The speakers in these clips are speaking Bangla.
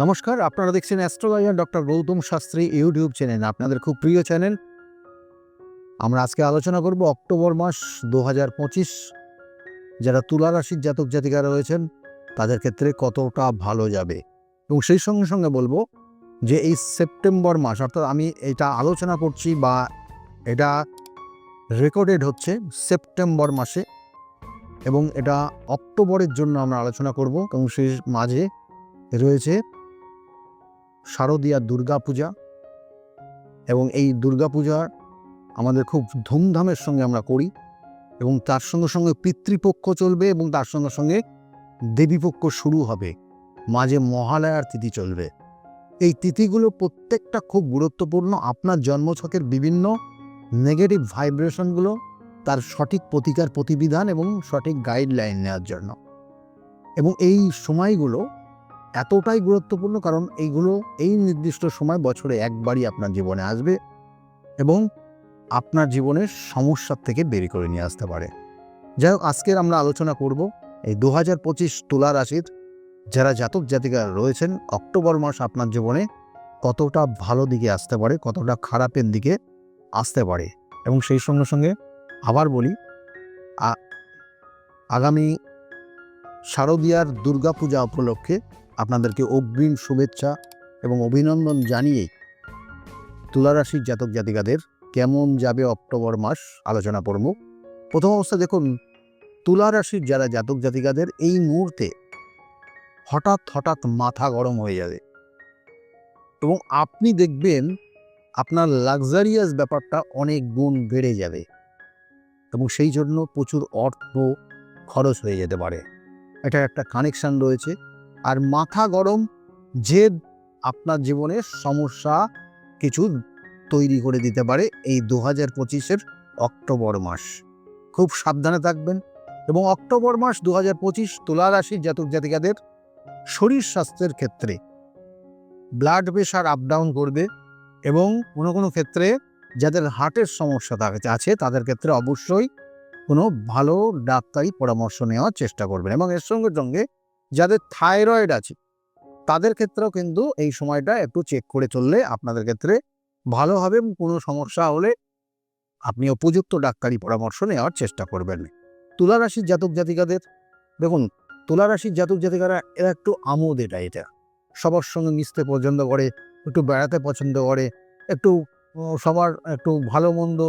নমস্কার, আপনারা দেখছেন astrologer doctor Gautam Shastri YouTube channel, আপনাদের খুব প্রিয় চ্যানেল। আমরা আজকে আলোচনা করব অক্টোবর মাস দু হাজার পঁচিশ। যারা তুলা রাশির জাতক জাতিকারা রয়েছেন, তাদের ক্ষেত্রে কতটা ভালো যাবে? এবং সেই সঙ্গে সঙ্গে বলব যে এই সেপ্টেম্বর মাস, অর্থাৎ আমি এটা আলোচনা করছি বা এটা রেকর্ডেড হচ্ছে সেপ্টেম্বর মাসে। এবং এটা অক্টোবরের জন্য আমরা আলোচনা করব। এবং সেই মাঝে রয়েছে শারদীয়া দুর্গাপূজা এবং এই দুর্গাপূজা আমাদের খুব ধুমধামের সঙ্গে আমরা করি এবং তার সঙ্গে সঙ্গে পিতৃপক্ষ চলবে এবং তার সঙ্গে সঙ্গে দেবীপক্ষ শুরু হবে। মাঝে মহালয়ার তিথি চলবে। এই তিথিগুলো প্রত্যেকটা খুব গুরুত্বপূর্ণ। আপনার জন্মছকের বিভিন্ন নেগেটিভ ভাইব্রেশনগুলো তার সঠিক প্রতিকার প্রতিবিধান এবং সঠিক গাইডলাইন নেওয়ার জন্য। এবং এই সময়গুলো এতটাই গুরুত্বপূর্ণ কারণ এইগুলো এই নির্দিষ্ট সময় বছরে একবারই আপনার জীবনে আসবে এবং আপনার জীবনের সমস্যার থেকে বের করে নিয়ে আসতে পারে। যাই হোক, আজকের আমরা আলোচনা করব এই দু হাজার পঁচিশ তুলা রাশির যারা জাতক জাতিকা রয়েছেন, অক্টোবর মাস আপনার জীবনে কতটা ভালো দিকে আসতে পারে, কতটা খারাপের দিকে আসতে পারে এবং সেই সঙ্গে সঙ্গে আবার বলি আগামী শারদীয়ার দুর্গাপূজা উপলক্ষে আপনাদেরকে অগ্রিম শুভেচ্ছা এবং অভিনন্দন জানিয়ে তুলারাশির জাতক জাতিকাদের কেমন যাবে অক্টোবর মাস আলোচনা করব। প্রথম অবস্থা দেখুন তুলা রাশির যারা জাতক জাতিকাদের এই মুহূর্তে হঠাৎ হঠাৎ মাথা গরম হয়ে যাবে এবং আপনি দেখবেন আপনার লাক্সারিয়াস ব্যাপারটা অনেক গুণ বেড়ে যাবে এবং সেই জন্য প্রচুর অর্থ খরচ হয়ে যেতে পারে। এটা একটা কানেকশান রয়েছে। আর মাথা গরম যে আপনার জীবনে সমস্যা কিছু তৈরি করে দিতে পারে এই দু হাজার পঁচিশের অক্টোবর মাস। খুব সাবধানে থাকবেন এবং অক্টোবর মাস দু হাজার পঁচিশ তুলা রাশির জাতক জাতিকাদের শরীর স্বাস্থ্যের ক্ষেত্রে ব্লাড প্রেশার আপ ডাউন করবে এবং কোনো কোনো ক্ষেত্রে যাদের হার্টের সমস্যা আছে তাদের ক্ষেত্রে অবশ্যই কোনো ভালো ডাক্তারি পরামর্শ নেওয়ার চেষ্টা করবেন এবং এর সঙ্গে সঙ্গে যাদের থাইরয়েড আছে, তাদের ক্ষেত্রেও কিন্তু এই সময়টা একটু চেক করে চললে আপনাদের ক্ষেত্রে ভালো হবে কোনো সমস্যা হলে আপনি উপযুক্ত ডাক্তারি পরামর্শ নেওয়ার চেষ্টা করবেন। তুলা রাশির জাতক জাতিকাদের, দেখুন তুলা রাশির জাতক জাতিকারা, এরা একটু আমোদ এটা। এটা সবার সঙ্গে মিশতে পছন্দ করে, একটু বেড়াতে পছন্দ করে, একটু সবার একটু ভালো মন্দ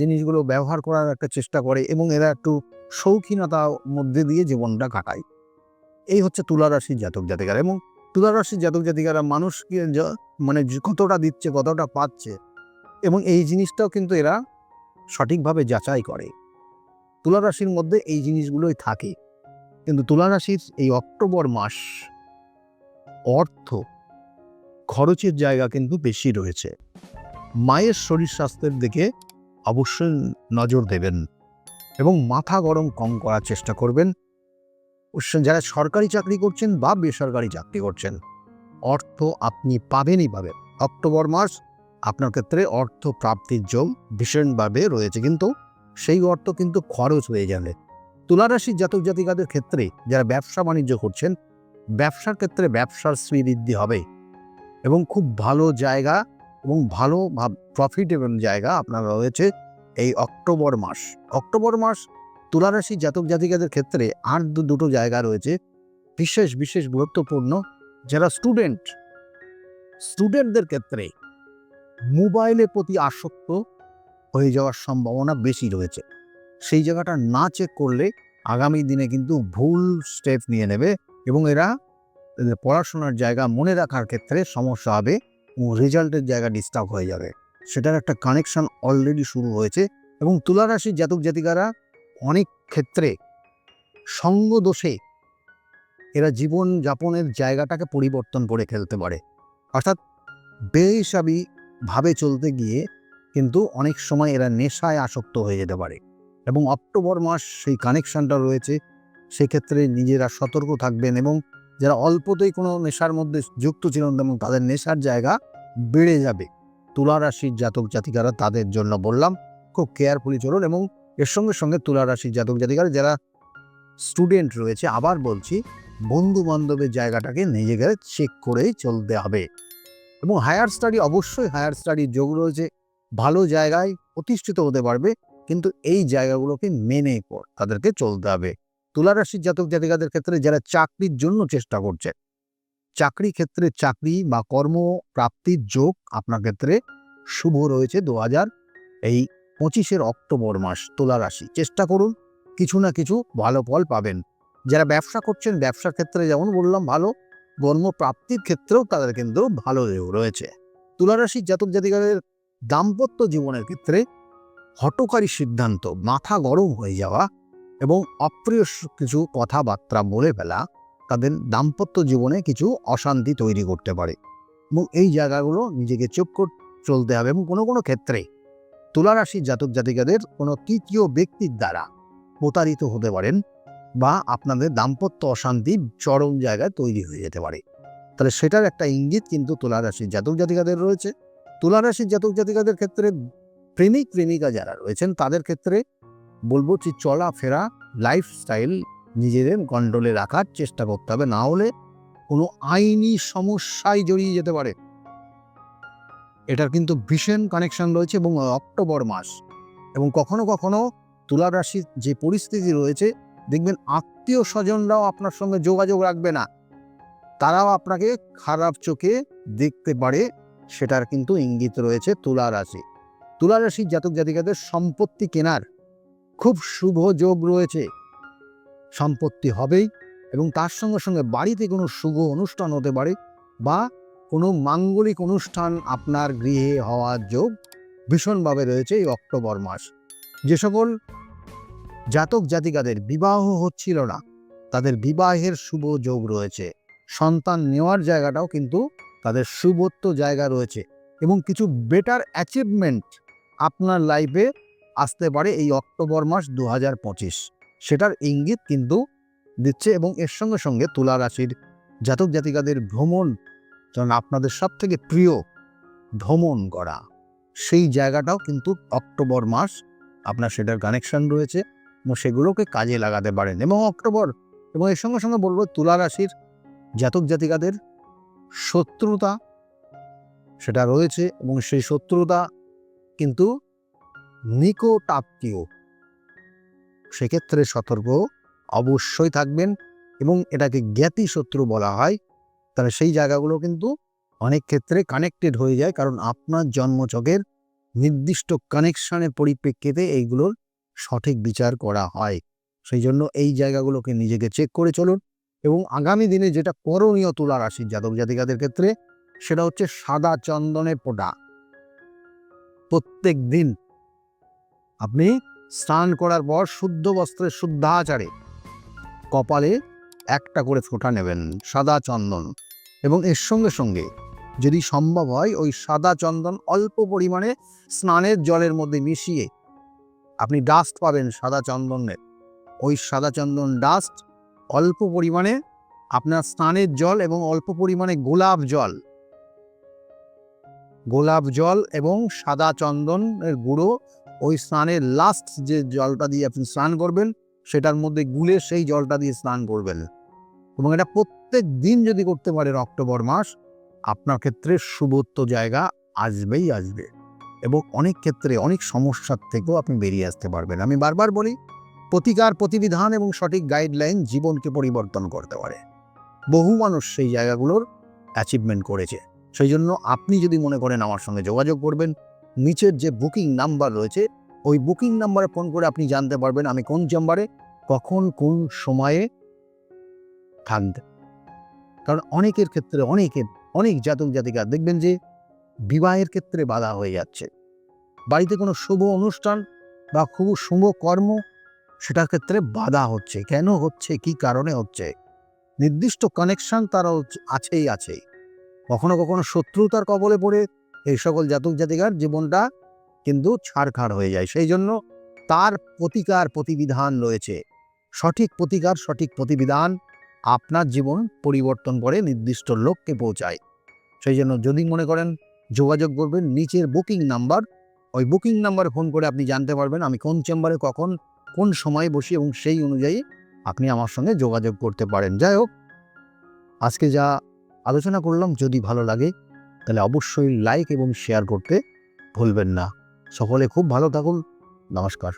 জিনিসগুলো ব্যবহার করার একটা চেষ্টা করে এবং এরা একটু শৌখিনতার মধ্যে দিয়ে জীবনটা কাটায়। এই হচ্ছে তুলা রাশির জাতক জাতিকারা এবং তুলা রাশির জাতক জাতিকারা মানুষকে মানে কতটা দিচ্ছে, কতটা পাচ্ছে এবং এই জিনিসটাও কিন্তু এরা সঠিকভাবে যাচাই করে। তুলা রাশির মধ্যে এই জিনিসগুলোই থাকে। কিন্তু তুলা রাশির এই অক্টোবর মাস অর্থ খরচের জায়গা কিন্তু বেশি রয়েছে। মায়ের শরীর স্বাস্থ্যের দিকে অবশ্যই নজর দেবেন এবং মাথা গরম কম করার চেষ্টা করবেন। যারা সরকারি চাকরি করছেন বা বেসরকারি চাকরি করছেন। অর্থ আপনি পাবেনই পাবেন অক্টোবর মাস আপনার ক্ষেত্রে অর্থ প্রাপ্তির যোগ ভীষণভাবে রয়েছে। কিন্তু সেই অর্থ কিন্তু খরচ হয়ে যাবে। তুলারাশির জাতক জাতিকাদের ক্ষেত্রে যারা ব্যবসা বাণিজ্য করছেন, ব্যবসার ক্ষেত্রে ব্যবসার শ্রীবৃদ্ধি হবে। এবং খুব ভালো জায়গা এবং ভালো প্রফিটেবল জায়গা আপনার রয়েছে এই অক্টোবর মাস অক্টোবর মাস তুলারাশি জাতক জাতিকাদের ক্ষেত্রে আর দুটো জায়গা রয়েছে। বিশেষ বিশেষ গুরুত্বপূর্ণ যারা স্টুডেন্ট স্টুডেন্টদের ক্ষেত্রে মোবাইলের প্রতি আসক্ত হয়ে যাওয়ার সম্ভাবনা বেশি রয়েছে। সেই জায়গাটা না চেক করলে আগামী দিনে কিন্তু ভুল স্টেপ নিয়ে নেবে এবং এরা পড়াশোনার জায়গা মনে রাখার ক্ষেত্রে সমস্যা হবে এবং রেজাল্টের জায়গা ডিস্টার্ব হয়ে যাবে। সেটার একটা কানেকশন অলরেডি শুরু হয়েছে এবং তুলারাশির জাতক জাতিকারা অনেক ক্ষেত্রে সঙ্গ দোষে এরা জীবন যাপনের জায়গাটাকে পরিবর্তন করে ফেলতে পারে। অর্থাৎ বেহিসাবি ভাবে চলতে গিয়ে কিন্তু অনেক সময় এরা নেশায় আসক্ত হয়ে যেতে পারে এবং অক্টোবর মাস সেই কানেকশনটা রয়েছে, সেক্ষেত্রে নিজেরা সতর্ক থাকবেন এবং যারা অল্পতেই কোনো নেশার মধ্যে যুক্ত ছিলেন এবং তাদের নেশার জায়গা বেড়ে যাবে। তুলা রাশির জাতক জাতিকারা তাদের জন্য বললাম, খুব কেয়ারফুলি চলুন এবং এর সঙ্গে সঙ্গে তুলা রাশির জাতক জাতিকারা যারা স্টুডেন্ট রয়েছে, আবার বলছি বন্ধু বান্ধবের জায়গাটাকে নিজেকে চেক করেই চলতে হবে। এবং হায়ার স্টাডি অবশ্যই হায়ার স্টাডির যোগ রয়েছে। ভালো জায়গায় প্রতিষ্ঠিত হতে পারবে, কিন্তু এই জায়গাগুলোকে মেনে পর তাদেরকে চলতে হবে। তুলারাশির জাতক জাতিকাদের ক্ষেত্রে যারা চাকরির জন্য চেষ্টা করছে, চাকরি ক্ষেত্রে চাকরি বা কর্মপ্রাপ্তির যোগ আপনার ক্ষেত্রে শুভ রয়েছে দু হাজার এই পঁচিশের অক্টোবর মাস তুলা রাশি। চেষ্টা করুন, কিছু না কিছু ভালো ফল পাবেন। যারা ব্যবসা করছেন, ব্যবসার ক্ষেত্রে যেমন বললাম, ভালো কর্মপ্রাপ্তির ক্ষেত্রেও তাদের কিন্তু ভালো রয়েছে। তুলারাশির জাতক জাতিকাদের দাম্পত্য জীবনের ক্ষেত্রে হটকারী সিদ্ধান্ত, মাথা গরম হয়ে যাওয়া এবং অপ্রিয় কিছু কথাবার্তা বলে ফেলা তাদের দাম্পত্য জীবনে কিছু অশান্তি তৈরি করতে পারে। এবং এই জায়গাগুলো নিজেকে চুপ চলতে হবে এবং কোনো কোনো ক্ষেত্রে তুলারাশির জাতক জাতিকাদের কোনো তৃতীয় ব্যক্তির দ্বারা প্রতারিত হতে পারেন বা আপনাদের দাম্পত্য অশান্তি চরম জায়গায় তৈরি হয়ে যেতে পারে। তাহলে সেটার একটা ইঙ্গিত কিন্তু তুলারাশির জাতক জাতিকাদের রয়েছে। তুলারাশির জাতক জাতিকাদের ক্ষেত্রে প্রেমিক, প্রেমিকা যারা রয়েছেন, তাদের ক্ষেত্রে বলব যে চলাফেরা লাইফস্টাইল নিজেদের কন্ট্রোলে রাখার চেষ্টা করতে হবে। না হলে কোনো আইনি সমস্যায় জড়িয়ে যেতে পারে। এটার কিন্তু ভীষণ কানেকশন রয়েছে এবং অক্টোবর মাস। এবং কখনো কখনো তুলা রাশির যে পরিস্থিতি রয়েছে, দেখবেন আত্মীয় স্বজনরাও আপনার সঙ্গে যোগাযোগ রাখবে না। তারাও আপনাকে খারাপ চোখে দেখতে পারে, সেটার কিন্তু ইঙ্গিত রয়েছে তুলা রাশি তুলা রাশির জাতক জাতিকাদের সম্পত্তি কেনার খুব শুভ যোগ রয়েছে। সম্পত্তি হবেই এবং তার সঙ্গে সঙ্গে বাড়িতে কোনো শুভ অনুষ্ঠান হতে পারে বা কোনো মাঙ্গলিক অনুষ্ঠান আপনার গৃহে হওয়ার যোগ ভীষণভাবে রয়েছে এই অক্টোবর মাস। যে সকল জাতক জাতিকাদের বিবাহ হচ্ছিল না, তাদের বিবাহের শুভ যোগ রয়েছে। সন্তান নেওয়ার জায়গাটাও কিন্তু তাদের শুভত্ব জায়গা রয়েছে এবং কিছু বেটার অ্যাচিভমেন্ট আপনার লাইফে আসতে পারে এই অক্টোবর মাস দু হাজার পঁচিশ। সেটার ইঙ্গিত কিন্তু দিচ্ছে এবং এর সঙ্গে সঙ্গে তুলা রাশির জাতক জাতিকাদের ভ্রমণ যেমন আপনাদের সব থেকে প্রিয় ভ্রমণ করা, সেই জায়গাটাও কিন্তু অক্টোবর মাস আপনার সেটার কানেকশন রয়েছে এবং সেগুলোকে কাজে লাগাতে পারেন এবং অক্টোবর এবং এর সঙ্গে সঙ্গে বলব তুলা রাশির জাতক জাতিকাদের শত্রুতা সেটা রয়েছে এবং সেই শত্রুতা কিন্তু নিকটাত্মীয়। সেক্ষেত্রে সতর্ক অবশ্যই থাকবেন এবং এটাকে জ্ঞাতি শত্রু বলা হয় তাহলে সেই জায়গাগুলো কিন্তু অনেক ক্ষেত্রে কানেক্টেড হয়ে যায়। কারণ আপনার জন্মচকের নির্দিষ্ট কানেকশনের পরিপ্রেক্ষিতে এইগুলোর সঠিক বিচার করা হয়। সেই জন্য এই জায়গাগুলোকে নিজেকে চেক করে চলুন এবং আগামী দিনে যেটা করণীয় তুলা রাশির জাতক জাতিকাদের ক্ষেত্রে সেটা হচ্ছে সাদা চন্দনে পোটা প্রত্যেক দিন আপনি স্নান করার পর শুদ্ধ বস্ত্রে শুদ্ধাচারে কপালে একটা করে ফোঁটা নেবেন, সাদা চন্দন। এবং এর সঙ্গে সঙ্গে যদি সম্ভব হয়, ওই সাদা চন্দন অল্প পরিমাণে স্নানের জলের মধ্যে মিশিয়ে আপনি ডাস্ট পাবেন সাদা চন্দনের। ওই সাদা চন্দন ডাস্ট অল্প পরিমাণে আপনার স্নানের জল এবং অল্প পরিমাণে গোলাপ জল। গোলাপ জল এবং সাদা চন্দনের গুঁড়ো ওই স্নানের লাস্ট যে জলটা দিয়ে আপনি স্নান করবেন সেটার মধ্যে গুলে সেই জলটা দিয়ে স্নান করবেন। এবং এটা প্রত্যেক দিন যদি করতে পারেন অক্টোবর মাস, আপনার ক্ষেত্রে শুভত্ব জায়গা আসবেই আসবে। এবং অনেক ক্ষেত্রে অনেক সমস্যার থেকেও আপনি বেরিয়ে আসতে পারবেন। আমি বারবার বলি, প্রতিকার, প্রতিবিধান এবং সঠিক গাইডলাইন জীবনকে পরিবর্তন করতে পারে। বহু মানুষ সেই জায়গাগুলোর অ্যাচিভমেন্ট করেছে। সেই জন্য আপনি যদি মনে করেন আমার সঙ্গে যোগাযোগ করবেন, নিচের যে বুকিং নাম্বার রয়েছে ওই বুকিং নাম্বারে ফোন করে আপনি জানতে পারবেন আমি কোন চেম্বারে, কখন, কোন সময়ে থাকবে। কারণ অনেকের ক্ষেত্রে, অনেকের, অনেক জাতক জাতিকা দেখবেন যে বিবাহের ক্ষেত্রে বাধা হয়ে যাচ্ছে। বাড়িতে কোনো শুভ অনুষ্ঠান বা খুব শুভ কর্ম, সেটার ক্ষেত্রে বাধা হচ্ছে। কেন হচ্ছে? কি কারণে হচ্ছে? নির্দিষ্ট কানেকশন তারা আছেই আছেই। কখনো কখনো শত্রুতার কবলে পড়ে এই সকল জাতক জাতিকার জীবনটা কিন্তু ছাড়খাড় হয়ে যায়। সেই জন্য তার প্রতিকার প্রতিবিধান রয়েছে। সঠিক প্রতিকার, সঠিক প্রতিবিধান আপনার জীবন পরিবর্তন করে নির্দিষ্ট লক্ষ্যে পৌঁছায়। সেই জন্য যদি মনে করেন যোগাযোগ করবেন, নিচের বুকিং নাম্বার, ওই বুকিং নাম্বারে ফোন করে আপনি জানতে পারবেন আমি কোন চেম্বারে কখন, কোন সময়ে বসি এবং সেই অনুযায়ী আপনি আমার সঙ্গে যোগাযোগ করতে পারেন। যাই হোক, আজকে যা আলোচনা করলাম যদি ভালো লাগে, তাহলে অবশ্যই লাইক এবং শেয়ার করতে ভুলবেন না। সকলে খুব ভালো থাকুন। নমস্কার।